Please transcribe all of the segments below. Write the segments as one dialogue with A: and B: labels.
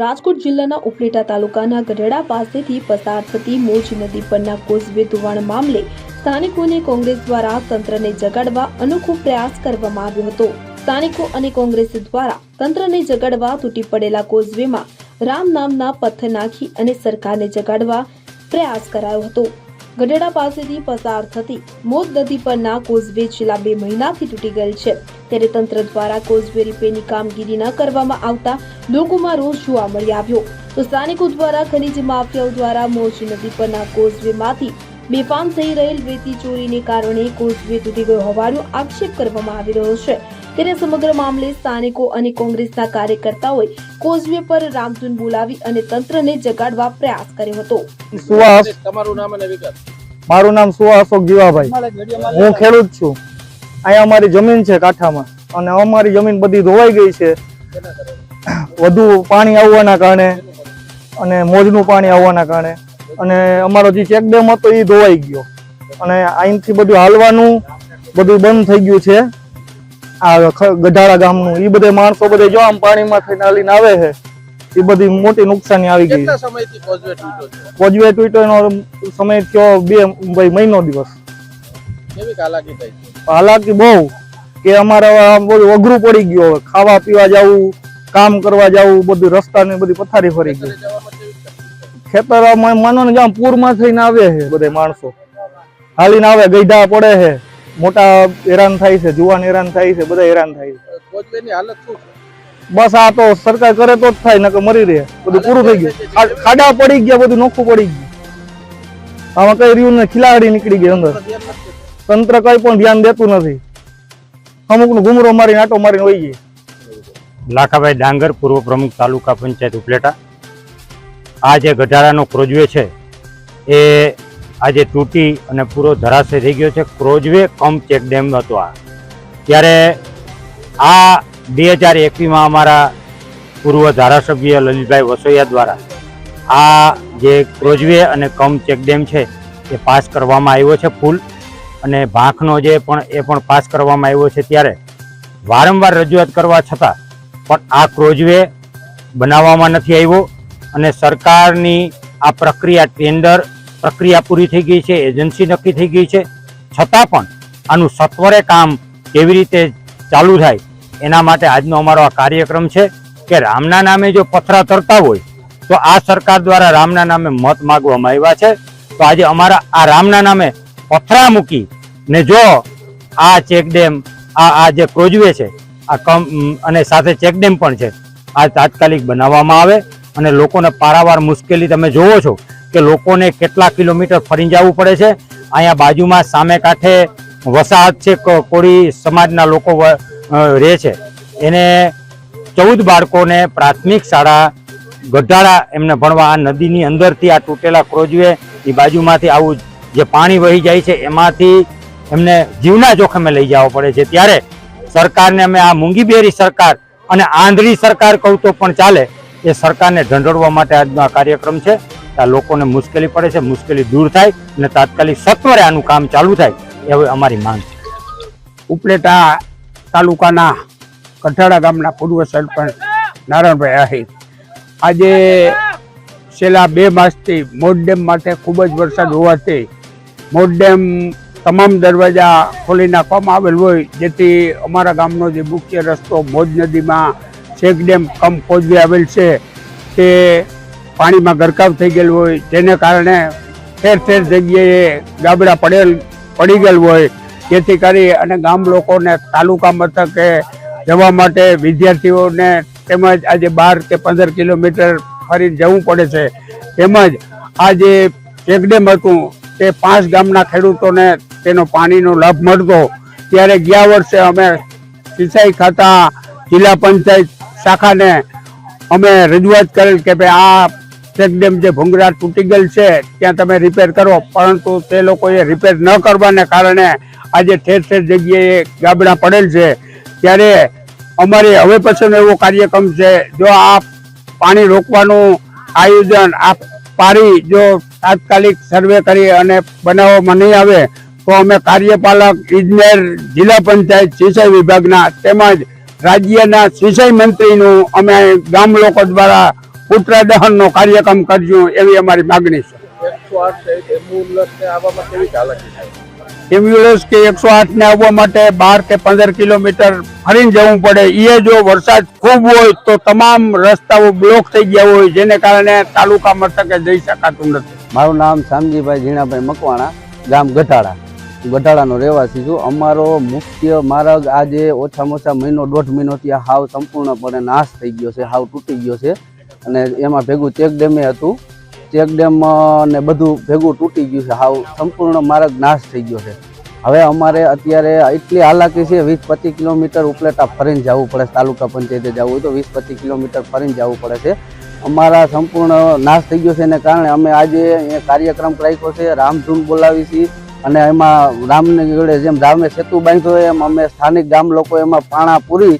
A: રાજકોટ જિલ્લાના ઉપલેટા તાલુકાના ગઢડા પાસેથી પસાર થતી મોજ નદી પરના કોઝવે ધોવાણ મામલે સ્થાનિકોને કોંગ્રેસ દ્વારા તંત્રને જગાડવા અનોખો પ્રયાસ કરવામાં આવ્યો હતો. સ્થાનિકો અને કોંગ્રેસ દ્વારા તંત્રને જગાડવા તૂટી પડેલા કોઝવેમાં રામ નામના પથ્થર નાખી અને સરકારને જગાડવા પ્રયાસ કરાયો હતો. ગઢડા પાસેથી પસાર થતી મોજ નદી પરના કોઝવે છેલ્લા બે મહિનાથી તૂટી ગયેલ છે. ત્યારે તંત્ર દ્વારા કોઝવે રિપેરની કામગીરી ન કરવામાં આવતા લોકોમાં રોષ જોવા મળી આવ્યો. તો સ્થાનિકો દ્વારા ખનીજ માફિયાઓ દ્વારા મોજ નદી પરના કોઝવેમાંથી બેફામ થઈ રહેલ રેતી ચોરીને કારણે કોઝવે તૂટી ગયો હોવાનો આક્ષેપ કરવામાં આવી રહ્યો છે. ત્યારે સમગ્ર મામલે સ્થાનિકો અને કોંગ્રેસના કાર્યકર્તાઓએ કોઝવે પર રામધૂન બોલાવી અને તંત્રને જગાડવા પ્રયાસ કર્યો હતો.
B: સુહાસ
C: તમારું નામ અને વિગત.
B: મારું નામ સુહાસ અશોક જીવાભાઈ હું ખેડૂત છું. અહીંયા અમારી જમીન છે કાંઠામાં. અને અમારી જમીન બધી ધોવાઈ ગઈ છે. વધુ પાણી આવવાના કારણે અને મોજનું પાણી આવવાના કારણે. અને અમારો જે ચેકડેમ હતો એ ધોવાઈ ગયો. અને અહીંથી બધું હાલવાનું બધું બંધ થઈ ગયું છે. આ ગઢાળા ગામનું. એ બધે માણસો બધે જો આમ પાણીમાં થઈને હાલીને આવે છે એ બધી મોટી નુકસાની આવી ગઈ.
C: કોજવે તૂટ્યો છે?
B: સમય થયો બે ભાઈ મહિનો દિવસ.
C: હાલાકી
B: બહુ કે અમારે આમ બધું અઘરું પડી ગયું. ખાવા પીવા જવું કામ કરવા જવું બધું રસ્તા ને બધી પથારી ફરી ગઈ.
C: ઘરે જવામાં કેવી તકલીફ થઈ?
B: ખેતર માનો ને જ્યાં પૂરમાં થઈને આવે છે બધા માણસો. હાલીને આવે ગઈઢા પડે છે. મોટા હેરાન થાય છે જુવાન હેરાન થાય છે બધા હેરાન થાય છે.
C: કોઝવેની હાલત શું છે?
B: બસ આ તો સરકાર કરે તો જ થાય નકર મરી રહે. બધું પૂરું થઈ ગયું. ખાડા પડી ગયા બધું નોખું પડી ગયું. આમાં કઈ રહ્યું ને ખિલાડી નીકળી ગઈ અંદર. તંત્ર કઈ પણ ધ્યાન દેતું નથી. અમુકનું ઘુમરો મારીને આટો મારીને વહી ગઈ
D: લાખાભાઈ ડાંગર પૂર્વ પ્રમુખ તાલુકા પંચાયત ઉપલેટા. આ જે ગઢારાનો ક્રોજવે છે, એ આજે તૂટી અને પૂરો ધરાશય થઈ ગયો છે. ક્રોજવે કમ ચેક ડેમ હતો આ. ત્યારે આ બે હજાર એકવીસમાં અમારા પૂર્વ ધારાસભ્ય લલિતભાઈ વસોયા દ્વારા આ જે ક્રોજવે અને કમ ચેક ડેમ છે, એ પાસ કરવામાં આવ્યો છે ફૂલ. અને ભાંખનો જે પણ, એ પણ પાસ કરવામાં આવ્યો છે ત્યારે વારંવાર રજૂઆત કરવા છતાં પણ આ ક્રોજવે બનાવવામાં નથી આવ્યો. અને સરકારની આ પ્રક્રિયા ટેન્ડર પ્રક્રિયા પૂરી થઈ ગઈ છે, એજન્સી નક્કી થઈ ગઈ છે. છતાં પણ આનું સત્વરે કામ કેવી રીતે ચાલુ થાય એના માટે આજનો અમારો આ કાર્યક્રમ છે કે રામના નામે જો પથરા તરતા હોય તો આ સરકાર દ્વારા રામના નામે મત માગવામાં આવ્યા છે. તો આજે અમારા આ રામના નામે પથરા મૂકી ને જો આ ચેકડેમ, આ આ જે ક્રોજવે છે, આ કમ અને સાથે ચેકડેમ પણ છે, આ તાત્કાલિક બનાવવામાં આવે. અને લોકોને પારાવાર મુશ્કેલી તમે જોવો છો કે લોકોને કેટલા કિલોમીટર ફરી જવું પડે છે. અહીંયા બાજુમાં સામે કાંઠે વસાહત છે કોળી સમાજના લોકો રહે છે. એને ચૌદ બાળકોને પ્રાથમિક શાળા ગઢાળા એમને ભણવા, આ નદીની અંદરથી આ તૂટેલા ક્રોજવે એ બાજુમાંથી આવું જે પાણી વહી જાય છે, એમાંથી એમને જીવના જોખમે લઈ જવા પડે છે. ત્યારે સરકારને અમે આ મૂંગીબેરી સરકાર અને આંધળી સરકાર કહું તો પણ ચાલે એ સરકારને ઢંઢોળવા માટે આજનો આ કાર્યક્રમ છે. આ લોકોને મુશ્કેલી પડે છે, મુશ્કેલી દૂર થાય અને તાત્કાલિક સત્વરે આનું કામ ચાલુ થાય એવી અમારી માંગ છે.
E: ઉપલેટા તાલુકાના કઠાડા ગામના પૂર્વ સરપંચ નારાયણભાઈ આહિર. આજે છેલ્લા બે માસથી મોડ ડેમ માટે ખૂબ જ વરસાદ હોવાથી મોડ ડેમ તમામ દરવાજા ખોલી નાખવામાં આવેલ હોય, જેથી અમારા ગામનો જે મુખ્ય રસ્તો મોજ નદીમાં ચેક ડેમ કમ કોજવી આવેલ છે તે પાણીમાં ગરકાવ થઈ ગયેલ હોય, જેને કારણે ઠેર ઠેર જગ્યાએ ગાબડા પડેલ, પડી ગયેલ હોય. જેથી કરી અને ગામ લોકોને તાલુકા મથકે જવા માટે વિદ્યાર્થીઓને તેમજ આજે બાર કે પંદર કિલોમીટર ફરી જવું પડે છે. તેમજ આ જે ચેકડેમ હતું, તે પાંચ ગામના ખેડૂતોને તેનો પાણીનો લાભ મળતો. ત્યારે ગયા વર્ષે અમે સિંચાઈ ખાતા જિલ્લા પંચાયત શાખાને અમે રજૂઆત કરેલ કે ભાઈ આ ચેકડેમ જે ભૂંગરા તૂટી ગયેલ છે, ત્યાં તમે રિપેર કરો. પરંતુ તે લોકોએ રિપેર ન કરવાને કારણે આજે ઠેર ઠેર જગ્યાએ ગાબડા પડેલ છે. ત્યારે અમારે હવે પછીનો એવો કાર્યક્રમ છે, જો આ પાણી રોકવાનું આયોજન આ પારી જો તાત્કાલિક સર્વે કરી અને બનાવવામાં નહીં આવે, તો અમે કાર્યપાલક, ઇજનેર, જિલ્લા પંચાયત, સિંચાઈ વિભાગના તેમજ રાજ્યના સિંચાઈ મંત્રીનું અમે ગામ લોકો દ્વારા પુત્ર દહનનો કાર્યક્રમ કરજો એવી અમારી માગણી છે.
C: એકસો આઠ એમ્બ્યુલન્સ
E: કે એકસો આઠ ને આવવા માટે બાર કે પંદર કિલોમીટર ફરીને જવું પડે. એ જો વરસાદ ખૂબ હોય તો તમામ રસ્તાઓ બ્લોક થઈ ગયા હોય જેને કારણે તાલુકા મથકે જઈ શકાતું નથી.
F: મારું નામ શામજીભાઈ ઝીણાભાઈ મકવાણા ગામ ગઢાળા ગઢાળાનો રહેવાસી છું. અમારો મુખ્ય માર્ગ આજે ઓછામાં ઓછા મહિનો, દોઢ મહિનોથી આ હાવ સંપૂર્ણપણે નાશ થઈ ગયો છે, હાવ તૂટી ગયો છે. અને એમાં ભેગું ચેક ડેમે હતું. ચેક ડેમ ને બધું ભેગું તૂટી ગયું છે, હાવ સંપૂર્ણ માર્ગ નાશ થઈ ગયો છે. હવે અમારે અત્યારે એટલી હાલાકી છે, વીસ પચીસ કિલોમીટર ઉપલેટા ફરીને જવું પડે. તાલુકા પંચાયતે જવું હોય તો વીસ પચીસ કિલોમીટર ફરીને જવું પડે છે. અમારા સંપૂર્ણ નાશ થઈ ગયો છે, એને કારણે અમે આજે કાર્યક્રમ રાખ્યો છે, રામધૂન બોલાવી છીએ અને એમાં રામને જોડે જેમ રામે સેતુ બાંધ્યો એમ અમે સ્થાનિક ગામ લોકો એમાં પાણા પૂરી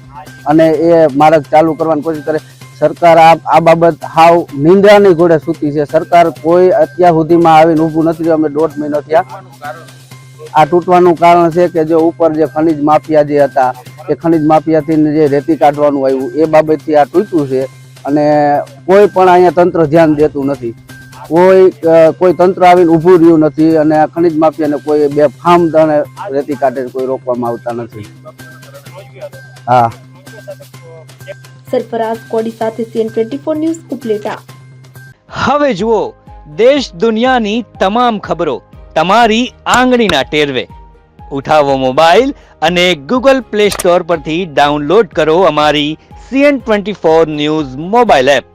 F: અને એ માર્ગ ચાલુ કરવાની કોશિશ કરે. સરકાર આ આ બાબત હાવ નિંદ્રાની ઘોડે સૂતી છે. સરકાર કોઈ અત્યાર સુધીમાં આવીને ઊભું નથી અમે દોઢ મહિનો થયા. આ તૂટવાનું કારણ છે કે જે ઉપર જે ખનિજ માફિયા જે હતા, એ ખનિજ માફિયાથી જે રેતી કાઢવાનું આવ્યું, એ બાબતથી આ તૂટ્યું છે અને કોઈ પણ અહીંયા તંત્ર ધ્યાન દેતું નથી. કોઈ કોઈ તંત્ર આવીને ઊભું રહ્યું નથી અને આ ખનિજ માફિયાને કોઈ બે ફાર્મ દાણે રેતી કાઢે કોઈ રોકવામાં આવતા નથી. હા.
A: સરફરાઝ કોડી સાથે CN twenty four news Upleta.
G: હવે જુઓ દેશ દુનિયાની તમામ ખબરો તમારી આંગળીના ટેરવે. ઉઠાવો મોબાઈલ અને ગૂગલ પ્લે સ્ટોર પરથી ડાઉનલોડ કરો અમારી CN twenty four news mobile app.